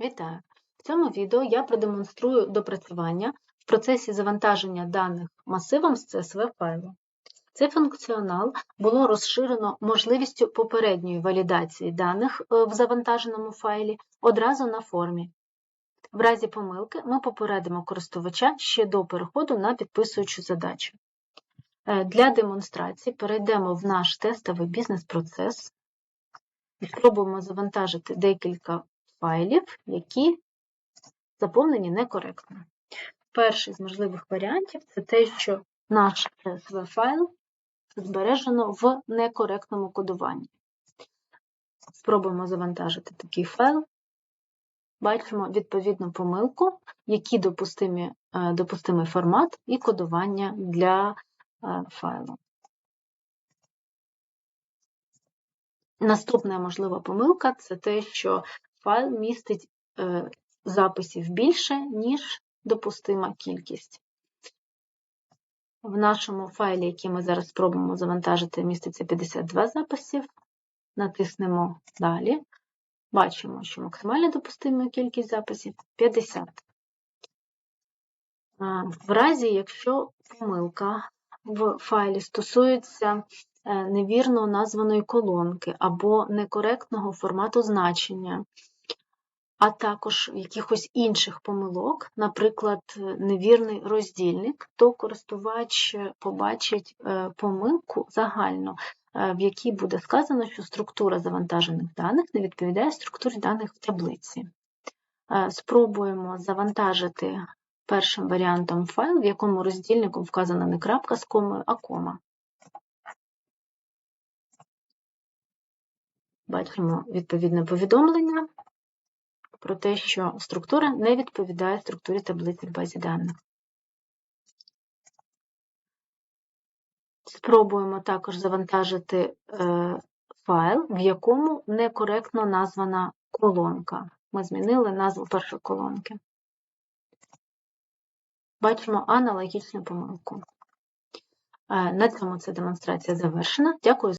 Вітаю! В цьому відео я продемонструю допрацювання в процесі завантаження даних масивом з CSV файлу. Цей функціонал було розширено можливістю попередньої валідації даних е, в завантаженому файлі одразу на формі. В разі помилки ми попередимо користувача ще до переходу на підписуючу задачу. Е, Для демонстрації перейдемо в наш тестовий бізнес-процес спробуємо завантажити декілька файлів, які заповнені некоректно. Перший з можливих варіантів це те, що наш CSV файл збережено в некоректному кодуванні. Спробуємо завантажити такий файл. Бачимо відповідну помилку, який допустимі, е, допустимий формат і кодування для е, файлу. Наступна можлива помилка це те, що файл містить е, записів більше, ніж допустима кількість. В нашому файлі, який ми зараз спробуємо завантажити, міститься 52 записів. Натиснемо Далі. Бачимо, що максимальна допустима кількість записів 50. В разі, якщо помилка в файлі стосується е, невірно названої колонки або некоректного формату значення, а також якихось інших помилок, наприклад, невірний роздільник, то користувач побачить е, помилку загально, е, в якій буде сказано, що структура завантажених даних не відповідає структурі даних в таблиці. Е, Спробуємо завантажити першим варіантом файл, в якому роздільником вказана не крапка з комою, а кома. Бачимо відповідне повідомлення про те, що структура не відповідає структурі таблиці в базі даних. Спробуємо також завантажити е, файл, в якому некоректно названа колонка. Ми змінили назву першої колонки. Бачимо аналогічну помилку. Е, На цьому ця демонстрація завершена. Дякую.